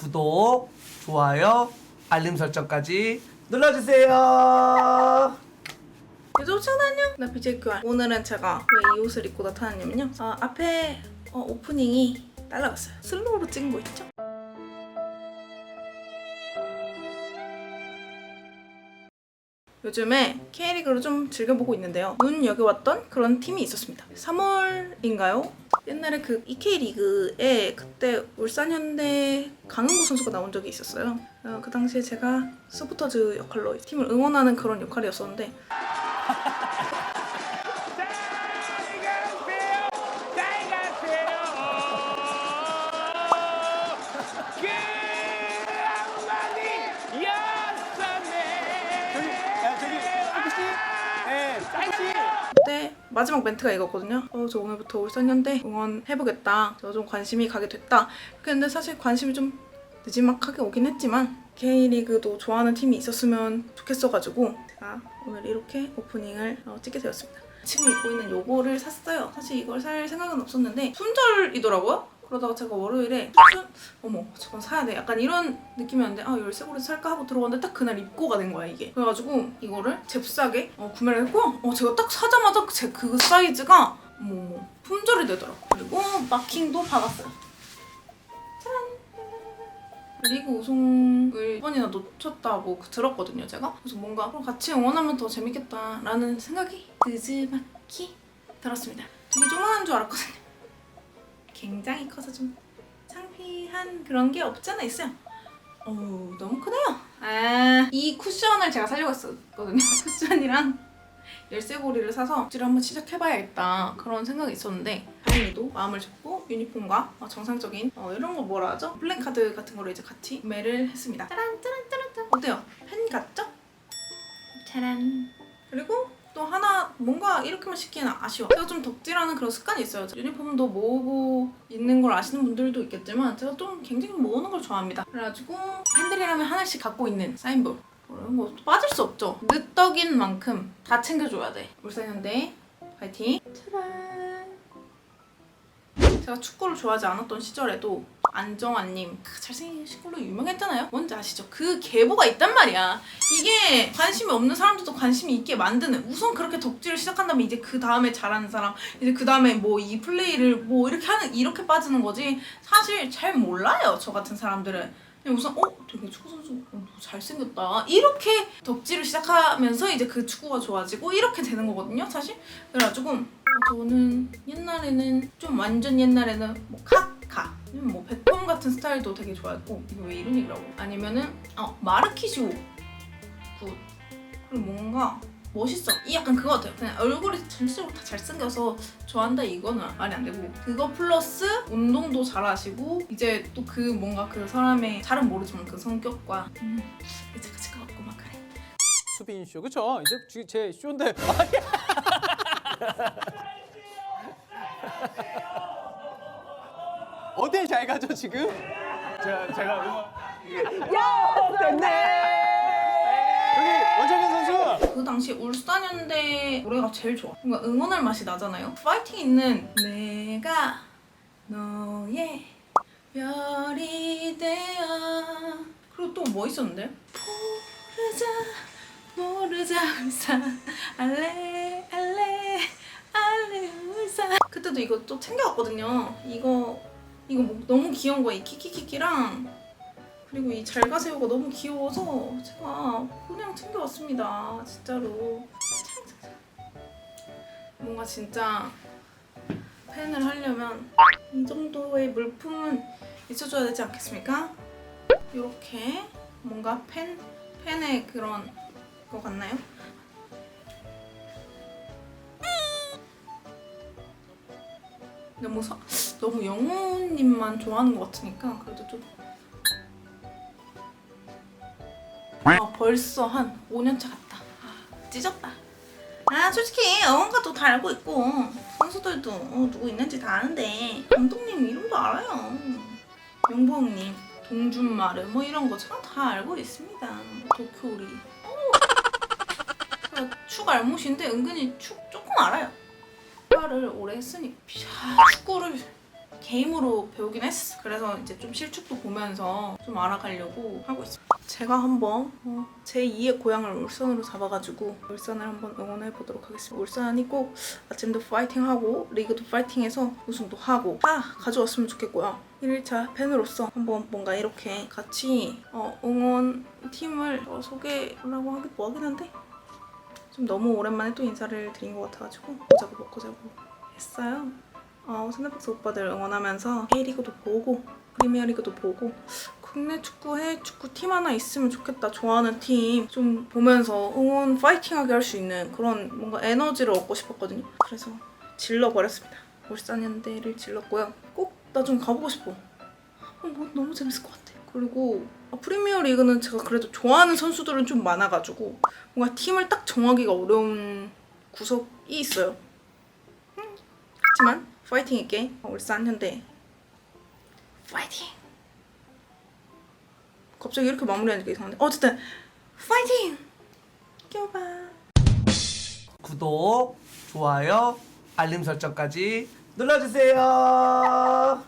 구독, 좋아요, 알림 설정까지 눌러주세요. 여러분 안녕 나 BJ 교환 오늘은 제가 왜 이 옷을 입고 나타났냐면요 아, 앞에 어, 오프닝이 날라갔어요 슬로우로 찍은 거 있죠? 요즘에 K리그를 좀 즐겨보고 있는데요 눈여겨왔던 그런 팀이 있었습니다 3월인가요? 옛날에 그 EK리그에 그때 울산 현대 강은구 선수가 나온 적이 있었어요. 어, 그 당시에 제가 서포터즈 역할로 팀을 응원하는 그런 역할이었었는데 마지막 멘트가 이거거든요. 어, 저 오늘부터 울산현대 응원해보겠다. 저 좀 관심이 가게 됐다. 근데 사실 관심이 좀 늦지막하게 오긴 했지만 K리그도 좋아하는 팀이 있었으면 좋겠어가지고 제가 오늘 이렇게 오프닝을 어, 찍게 되었습니다. 지금 입고 있는 요거를 샀어요. 사실 이걸 살 생각은 없었는데 품절이더라고요. 그러다가 제가 월요일에 순 어머 저건 사야 돼. 약간 이런 느낌이었는데 아 열쇠고리 살까 하고 들어갔는데 딱 그날 입고가 된 거야 이게. 그래가지고 이거를 잽싸게 어, 구매를 했고 어 제가 딱 사자마자 제 그 사이즈가 어머 품절이 되더라고. 그리고 마킹도 받았어요. 리그 우승을 이번이나 놓쳤다고 들었거든요 제가. 그래서 뭔가 같이 응원하면 더 재밌겠다라는 생각이 느지막히 들었습니다. 되게 조만한 줄 알았거든요 굉장히 커서 좀 창피한 그런 게 없지 않아 있어요 어우 너무 크네요 아, 이 쿠션을 제가 사려고 했었거든요 쿠션이랑 열쇠고리를 사서 질 한번 시작해봐야겠다 그런 생각이 있었는데 다행히도 마음을 접고 유니폼과 어, 정상적인 어, 이런 거 뭐라 하죠? 플랜카드 같은 거를 이제 같이 구매를 했습니다 짜란 짜란 짜란 짜란 어때요? 펜 같죠? 짜란 그리고 또 하나 뭔가 이렇게만 시키는 아쉬워 제가 좀 덕질하는 그런 습관이 있어요 유니폼도 모으고 있는 걸 아시는 분들도 있겠지만 제가 좀 굉장히 모으는 걸 좋아합니다 그래가지고 팬들이라면 하나씩 갖고 있는 사인볼 거 빠질 수 없죠. 늦덕인 만큼 다 챙겨줘야 돼. 울산현대 파이팅. 짜란. 제가 축구를 좋아하지 않았던 시절에도 안정환님 그 잘생긴 시골로 유명했잖아요. 뭔지 아시죠? 그 계보가 있단 말이야. 이게 관심이 없는 사람들도 관심이 있게 만드는. 우선 그렇게 덕질을 시작한다면 이제 그 다음에 잘하는 사람, 이제 그 다음에 뭐 이 플레이를 뭐 이렇게 하는 이렇게 빠지는 거지. 사실 잘 몰라요. 저 같은 사람들은. 우선 어 되게 축구 선수 어, 너 잘생겼다 이렇게 덕질을 시작하면서 이제 그 축구가 좋아지고 이렇게 되는 거거든요 사실 그래가지고 어, 저는 옛날에는 좀 완전 옛날에는 뭐 카카 뭐 같은 스타일도 되게 좋아했고 이거 왜 이런 얘기라고. 아니면은 어 마르키쇼 굿. 그리고 뭔가 멋있어. 이 약간 그거 같아요. 그냥 얼굴이 전체적으로 다 잘생겨서 좋아한다 이거는 말이 안 되고 그거 플러스 운동도 잘하시고 이제 또 그 뭔가 그 사람의 잘은 모르지만 그 성격과 음 같이 같고 막 그래. 수빈 쇼. 그쵸? 이제 주- 제 쇼인데 어딜 잘 가죠 지금? 제가 제가 응원 여기 원정현 선수! 그 당시 울산현대 노래가 제일 좋아. 뭔가 응원할 맛이 나잖아요. 파이팅 있는 내가 너의 별이 되어. 그리고 또 뭐 있었는데? 모르자 모르자 울산 알레 알레 알레 울산 그때도 이거 또 챙겨왔거든요. 이거 이거 뭐 너무 귀여운 거야 이 키키키키랑 그리고 이 잘가새우가 너무 귀여워서 제가 그냥 챙겨왔습니다 진짜로 뭔가 진짜 팬을 하려면 이 정도의 물품은 있어줘야 되지 않겠습니까? 이렇게 뭔가 팬 팬의 그런 거 같나요? 너무 서, 너무 영호님만 좋아하는 것 같으니까 그래도 좀. 아 벌써 한 5년차 같다. 아, 찢었다. 아 솔직히 어원가도 다 알고 있고 선수들도 어, 누구 있는지 다 아는데 감독님 이름도 알아요. 명보형님 동준마르 뭐 이런 거 제가 다 알고 있습니다. 도쿄리. 어. 축 알못인데 은근히 축 조금 알아요. 축구를 오래 했으니 야, 축구를 게임으로 배우긴 했어. 그래서 이제 좀 실축도 보면서 좀 알아가려고 하고 있어. 제가 한번 어, 제 2의 고향을 울산으로 잡아가지고 울산을 한번 응원해 보도록 하겠습니다. 울산이 꼭 아침도 파이팅하고 리그도 파이팅해서 우승도 하고 다 가져왔으면 좋겠고요. 1일차 팬으로서 한번 뭔가 이렇게 같이 어, 응원 팀을 어, 소개하려고 하기 뭐하긴 한데 좀 너무 오랜만에 또 인사를 드린 것 같아가지고 보자고 먹고 자고 했어요. 어, 샌드박스 오빠들 응원하면서 K리그도 보고 프리미어리그도 보고 국내 축구, 해외 축구 팀 하나 있으면 좋겠다. 좋아하는 팀 좀 보면서 응원 파이팅하게 할 수 있는 그런 뭔가 에너지를 얻고 싶었거든요. 그래서 질러버렸습니다. 울산 현대를 질렀고요. 꼭 나 좀 가보고 싶어. 어, 뭐 너무 재밌을 것 같아. 그리고 아, 프리미어 리그는 제가 그래도 좋아하는 선수들은 좀 많아가지고 뭔가 팀을 딱 정하기가 어려운 구석이 있어요. 음, 그렇지만 파이팅 있게 울산 현대 파이팅! 갑자기 이렇게 마무리하니까 이상한데 어쨌든 파이팅! 껴봐 구독, 좋아요, 알림 설정까지 눌러주세요.